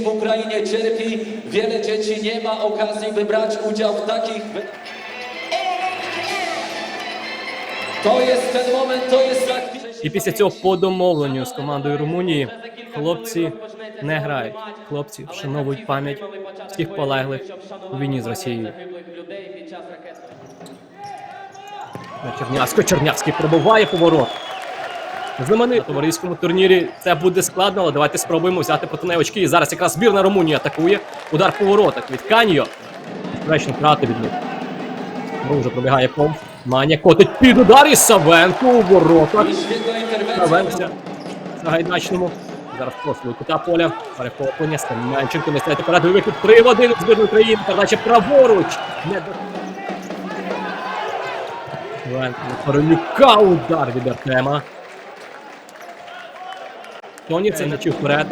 w Ukrainie cierpi, wiele dzieci nie ma okazji wybrać udział w takich... To jest ten moment, to jest. І після цього по домовленню з командою Румунії хлопці не грають. Хлопці вшановують пам'ять всіх полеглих у війні з Росією. На Чернявського Чернявський пробуває поворот. Знаменит у товариському турнірі це буде складно, але давайте спробуємо взяти проти неї очки. І зараз якраз збірна Румунії атакує. Удар по воротах від Каньо. Безперечно, втрати від них. Знову вже пробігає повз. Маня котить під удар і Савенко у воротах. Świetna на гайдачному. Зараз просто кута поля. Перехоплення. Семенченко несе перед вихід 3 в 1 у збірну України. Передача праворуч. Не до... На Удар від Артема. Тоні це м'ячі вперед.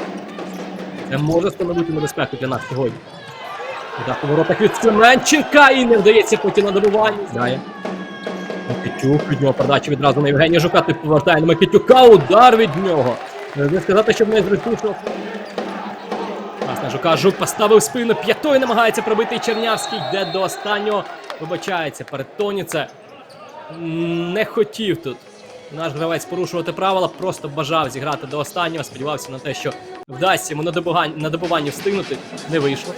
Це може становити небезпеку для нас сьогодні. Удар по воротах від Семенченка і не вдається потім на добування. Дає. Микитюк, від нього передача відразу на Євгенія Жука, ти повертає на Микитюка, удар від нього. Е, Не сказати, що в неї зручніше. Пас на Жука, Жук поставив спину, п'ятою намагається пробити Чернявський, йде до останнього, вибачається перед Не хотів тут наш гравець порушувати правила, просто бажав зіграти до останнього, сподівався на те, що вдасться йому на добуванні встигнути. Не вийшло.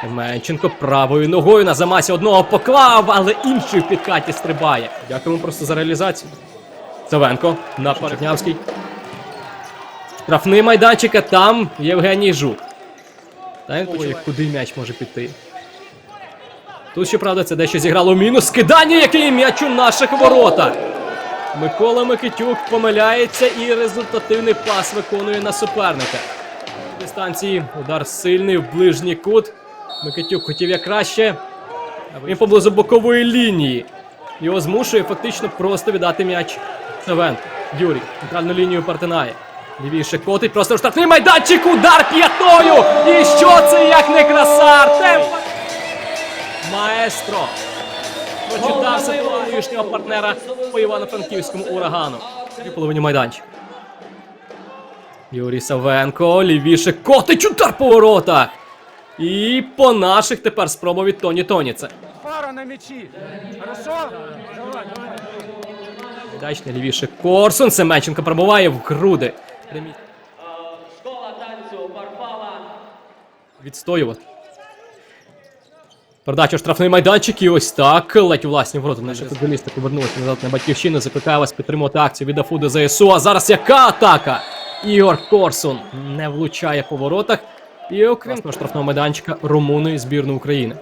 Семенченко правою ногою на замасі одного поклав, але інший в підкаті стрибає. Дякуємо просто за реалізацію. Савенко на Чернявський. Штрафний майданчик, а там Євгеній Жук. Так, куди м'яч може піти? Тут, щоправда, це дещо зіграло мінус. Скидання, який м'яч у наших воротах. Микола Микитюк помиляється і результативний пас виконує на суперника. Дистанції удар сильний в ближній кут. Микитюк хотів як краще. Він поблизу бокової лінії. Його змушує фактично просто віддати м'яч Савенко. Юрій центральну лінію перетинає. Лівіше котить, просто штрафний майданчик, удар п'ятою! І що це як не краса? Артем! Маестро! Прочитав свого колишнього партнера по Івано-Франківському урагану. І половині майданчик. Юрій Савенко, лівіше котить удар по воротах. І по наших тепер спроба від Тоні Тоніце. Пара на мячи. Хорошо? Давай, давай. Дачне лівіше Корсун. Семенченко пробуває в груди. Tańcu Відстоювати. Передача штрафний майданчик і ось так. Ледь у власні ворота. Наші футболісти повернулися назад на батьківщину. Закликаю вас підтримувати акцію від Афуди ЗСУ. А зараз яка атака? Ігор Корсун не влучає по воротах. І окрім штрафного майданчика румуни збірної України.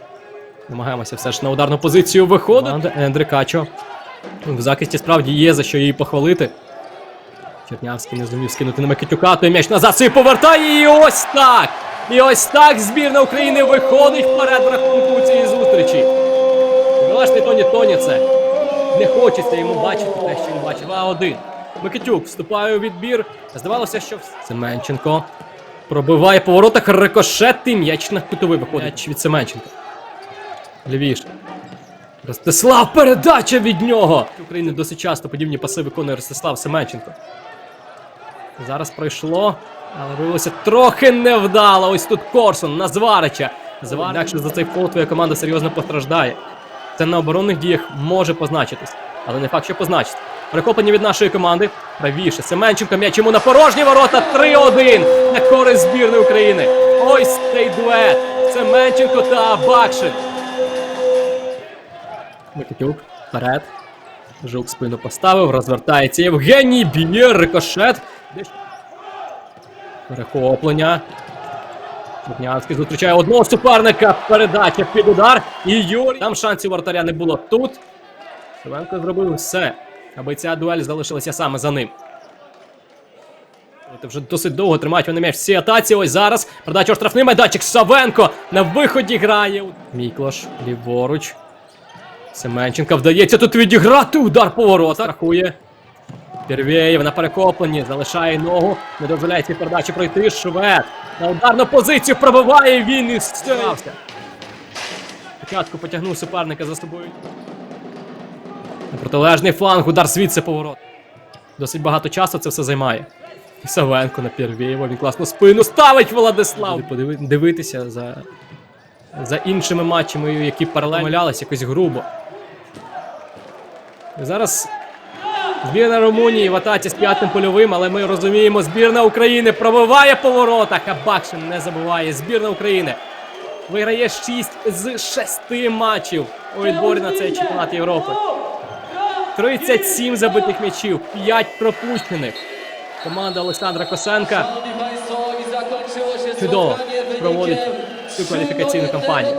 Намагаємося все ж на ударну позицію виходити. Ендри Качо. В захисті справді є за що її похвалити. Чернявський не зумів скинути на Микитюка, той м'яч назад собі повертає і ось так! І ось так збірна України виходить вперед в рахунку зустрічі. Залежний Тоні це. Не хочеться йому бачити те, що він бачив. А1. Микитюк вступає у відбір. Здавалося, що Семенченко пробиває по воротах рикошет і м'яч на кутовий виходить М'яч від Семенченка. Лівіше. Ростислав, передача від нього! В Україні досить часто подібні паси виконує Ростислав Семенченко. Зараз пройшло, але виявилося трохи невдало. Ось тут Корсун на Зварича. Інакше за цей фол твоя команда серйозно постраждає. Це на оборонних діях може позначитись, але не факт, що позначиться. Перехоплення від нашої команди. Правіше. Семенченко м'яч йому на порожні ворота. 3-1 на користь збірної України. Ось цей дует. Семенченко та Бакшин. Микитюк вперед. Жук спину поставив, розвертається Євгеній, б'є рикошет. Перехоплення. Чернявський зустрічає одного суперника. Передача під удар. І Юрій. Там шансів вратаря не було тут. Шевенко зробив все, аби ця дуель залишилася саме за ним. Це вже досить довго тримають вони м'яч в цій атаці. Ось зараз. Передача штрафний майданчик. Савенко на виході грає. Міклош ліворуч. Семенченка вдається тут відіграти удар по воротах. Рахує. Пірвєєв на перекопленні, залишає ногу, не дозволяє цій передачі пройти. Швед на ударну позицію пробиває він і стирався. Спочатку потягнув суперника за собою. На протилежний фланг, удар звідси поворот. Досить багато часу це все займає. Савенко на Первєєва, він класно спину ставить Владислав. Подиви, дивитися за, за іншими матчами, які паралельно якось грубо. І Зараз збірна Румунії в атаці з п'ятим польовим, але ми розуміємо, збірна України пробиває по воротах, а Бакшин не забуває. Збірна України виграє 6 з 6 матчів у відборі на цей чемпіонат Європи. 37 забитих м'ячів, 5 пропущених. Команда Олександра Косенка Чудово проводить цю кваліфікаційну кампанію.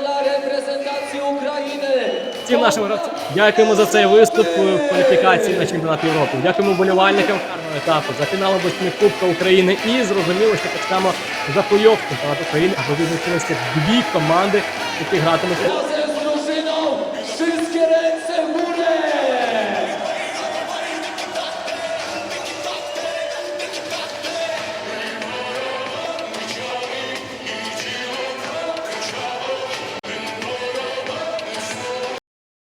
Всім нашим гравцям дякуємо за цей виступ в кваліфікації на чемпіонат Європи. Дякуємо вболівальникам гарного етапу за фіналом восьми Кубка України і зрозуміло, що так само за плей-офф чемпіонат України, аби визначилися дві команди, які гратимуть.